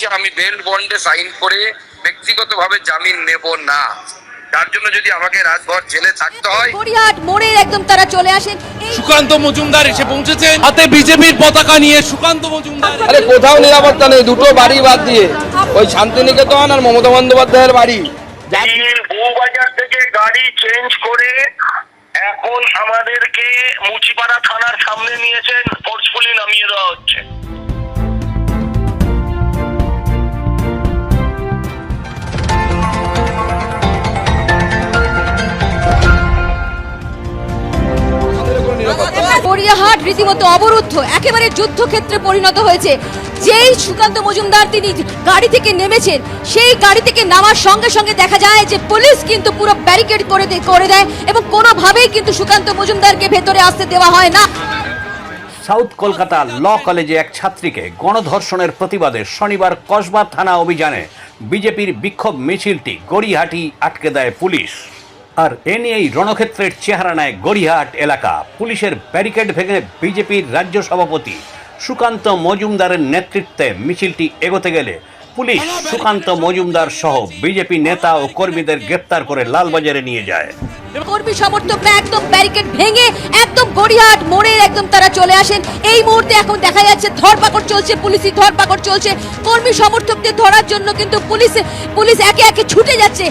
যে আমি বেল বন্ডে সাইন করে ব্যক্তিগতভাবে জামিন নেব না তার জন্য যদি আমাকে রাজভর জেলে থাকতে হয়। গড়িয়াহাট মোড়ের একদম তারা চলে আসেন। সুকান্ত মজুমদার এসে পৌঁছেছেন। হাতে বিজেপির পতাকা নিয়ে সুকান্ত মজুমদার আরে কোথাও নিরাপত্তা নেই দুটো বাড়ি বাদ দিয়ে। ওই শান্তিনিকেতন আর মমতা বন্দ্যোপাধ্যায়ের বাড়ি। বউবাজার থেকে গাড়ি চেঞ্জ করে রীতিমতো অবরুদ্ধ, একেবারে যুদ্ধক্ষেত্রে পরিণত হয়েছে। যেই সুকান্ত মজুমদার তিনি গাড়ি থেকে নেমেছেন, সেই গাড়ি থেকে নামার সঙ্গে সঙ্গে দেখা যায় যে পুলিশ কিন্তু পুরো ব্যারিকেড করে করে দেয় এবং কোনোভাবেই কিন্তু সুকান্ত মজুমদারকে ভেতরে আসতে দেওয়া হয় না। সাউথ কলকাতা ল কলেজে এক ছাত্রীকে গণধর্ষণের প্রতিবাদে শনিবার কসবা থানা অভিযানে বিজেপির বিক্ষোভ মিছিলটি গড়িহাটি আটকে দেয় পুলিশ। আর এ নিয়েই রণক্ষেত্রের চেহারা নেয় গড়িহাট এলাকা। পুলিশের ব্যারিকেড ভেঙে বিজেপির রাজ্য সভাপতি সুকান্ত মজুমদারের নেতৃত্বে মিছিলটি এগোতে গেলে পুলিশ সুকান্ত মজুমদার সহ বিজেপি নেতা ও কর্মীদের গ্রেপ্তার করে লালবাজারে নিয়ে যায়। কর্মী সমর্থকরা একদম ব্যারিকেড ভেঙে একদম গড়িয়াহাট মোড়ের একদম তারা চলে আসেন। এই মুহূর্তে এখন দেখা যাচ্ছে ধরপাকড় চলছে পুলিশি ধরপাকড় চলছে। কর্মী সমর্থকদের ধরার জন্য কিন্তু পুলিশ পুলিশ একে একে ছুটে যাচ্ছে।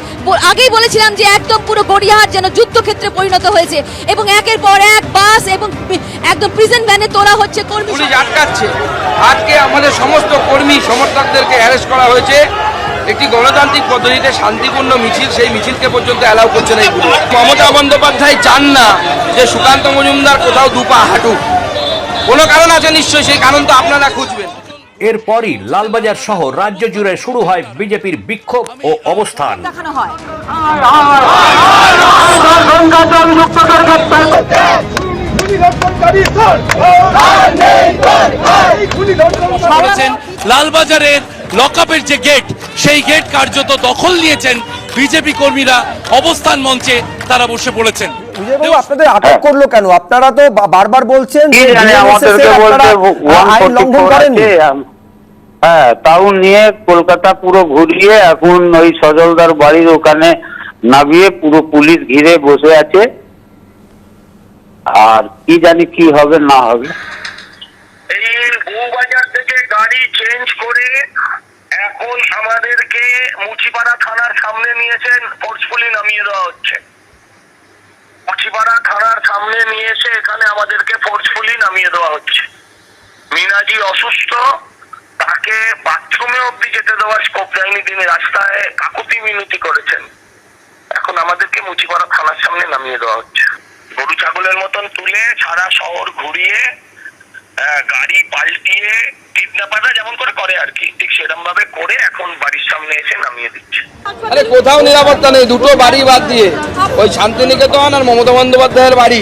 আগেই বলেছিলাম যে একদম পুরো গড়িয়াহাট যেন যুদ্ধক্ষেত্রে পরিণত হয়েছে এবং একের পর এক বাস এবং একদম প্রিজন ভ্যানে তোলা হচ্ছে কর্মী পুলিশ আটকাচ্ছে। আটকে আমাদের সমস্ত কর্মী সমর্থকদেরকে অ্যারেস্ট করা হয়েছে। একটি গণতান্ত্রিক পদ্ধতিতে শান্তিপূর্ণ মিছিল সেই মিছিলকে পর্যন্ত অ্যালাউ করছে না এই পুলিশ। মমতা বন্দ্যোপাধ্যায় চান না যে সুকান্ত মজুমদার কোথাও দুপা হাঁটুক। কোনো কারণ আছে নিশ্চয়ই সেই কারণ তো আপনারা খুঁজবেন। এরপরই লালবাজার সহ রাজ্য জুড়ে শুরু হয় বিজেপির বিক্ষোভ ও অবস্থান। দেখানো হয়। লালবাজারের লকআপের যে গেট সেই গেট কার্যত দখল নিয়েছেন বিজেপি কর্মীরা। অবস্থান মঞ্চে তারা বসে পড়েছেন। বিজয়বাবু আপনাদের আটক করল কেন? আপনারা তো বারবার বলছেন আইন লঙ্ঘন করেননি? হ্যাঁ তাও নিয়ে কলকাতা পুরো ঘুরিয়ে এখন ওই সজলদার বাড়ির ওখানে নামিয়ে পুরো পুলিশ ঘিরে বসে আছে। আর কি জানি কি হবে না হবে। এই বউবাজার থেকে গাড়ি চেঞ্জ করে এখন আমাদেরকে মুচিপাড়া থানার সামনে নিয়েছেন, ফোর্সফুলি নামিয়ে দেওয়া হচ্ছে। মুচিপাড়া থানার সামনে নিয়ে এসে এখানে আমাদেরকে ফোর্সফুলি নামিয়ে দেওয়া হচ্ছে। মিনাজি অসুস্থ, তাকে বাথরুমে অব্দি যেতে দেওয়ার স্কোপ দেয়নি, তিনি রাস্তায় কাকুতি মিনতি করেছেন। এখন আমাদেরকে মুচিপাড়া থানার সামনে নামিয়ে দেওয়া হচ্ছে। গরু ছাগলের মতন তুলে সারা শহর ঘুরিয়ে গাড়ি পাল্টিয়ে কিডন্যাপাররা যেমন করে করে আর কি, ঠিক সেরকম ভাবে করে এখন বাড়ির সামনে এসে নামিয়ে দিচ্ছে। আরে কোথাও নিরাপত্তা নেই দুটো বাড়ি বাদ দিয়ে। ওই শান্তিনিকেতন আর মমতা বন্দ্যোপাধ্যায়ের বাড়ি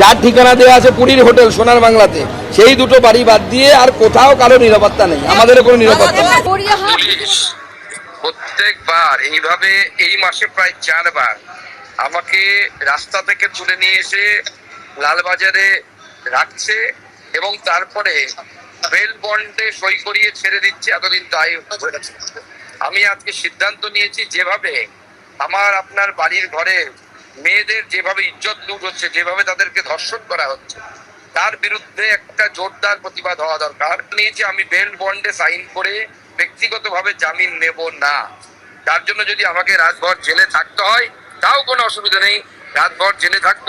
যার ঠিকানা দেওয়া আছে পুরীর হোটেল সোনার বাংলাতে। সেই দুটো বাড়ি বাদ দিয়ে আর কোথাও কারও নিরাপত্তা নেই। আমাদের কোনো নিরাপত্তা প্রত্যেকবার এইভাবে এই মাসে প্রায় চারবার আমাকে রাস্তা থেকে তুলে নিয়ে এসে লালবাজারে রাখছে এবং তারপরে বেল বন্ডে সই করিয়ে ছেড়ে দিচ্ছে এতদিন তাই হয়েছে। আমি আজকে সিদ্ধান্ত নিয়েছি যেভাবে আমার আপনার বাড়ির ঘরে মেয়েদের যেভাবে ইজ্জত লুট হচ্ছে, যেভাবে তাদেরকে ধর্ষণ করা হচ্ছে, তার বিরুদ্ধে একটা জোরদার প্রতিবাদ হওয়া দরকার। নিয়েছি, আমি বেল বন্ডে সাইন করে ব্যক্তিগতভাবে জামিন নেব না। তার জন্য যদি আমাকে রাতভর জেলে থাকতে হয়, তাও কোনো অসুবিধা নেই। রাতভর জেলে থাকব।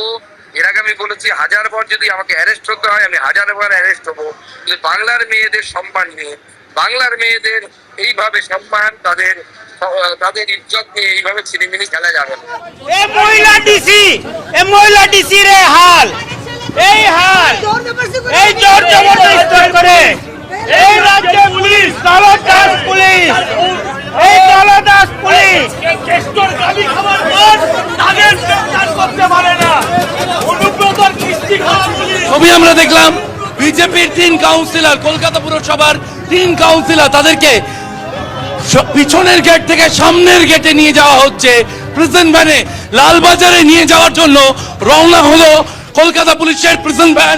এর আগে আমি বলেছি হাজার বার যদি আমাকে অ্যারেস্ট হতে হয়, আমি হাজার বার অ্যারেস্ট হব। কিন্তু বাংলার মেয়েদের সম্মান নিয়ে বাংলার মেয়েদের এইভাবে সম্মান তাদের তাদের ইজ্জত নিয়ে এইভাবে ছিনিমিনি খেলা যাবে এ মহিলা ডিসি এ মহিলা ডিসি রে হাল এই হাল এই জোর জবরদস্তি করে। এই রাজ্যে পুলিশ দলদাস পুলিশ এই দলদাস পুলিশ। কেষ্টর গালি খাবার পর তাদের গ্রেফতার করতে পারে না। অনুব্রতর কিস্তি খাওয়া পুলিশ। ছবি আমরা দেখলাম বিজেপির তিন কাউন্সিলর কলকাতা পুরসভার তিন কাউন্সিলর তাদেরকে পিছনের গেট থেকে সামনের গেটে নিয়ে যাওয়া হচ্ছে। প্রেসেন্ট ভ্যানে লালবাজারে নিয়ে যাওয়ার জন্য রওনা হলো কলকাতা পুলিশের প্রিজন ভ্যান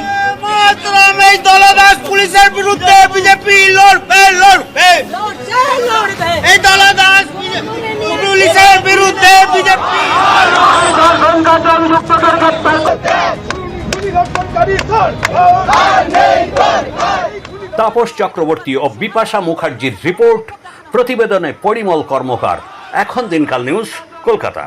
পুলিশের বিরুদ্ধে বিজেপি লড়বে লড়বে। এই পুলিশের বিরুদ্ধে বিজেপি তাপস চক্রবর্তী ও বিপাশা মুখার্জির রিপোর্ট প্রতিবেদনে পরিমল কর্মকার। এখন দিনকাল নিউজ কলকাতা।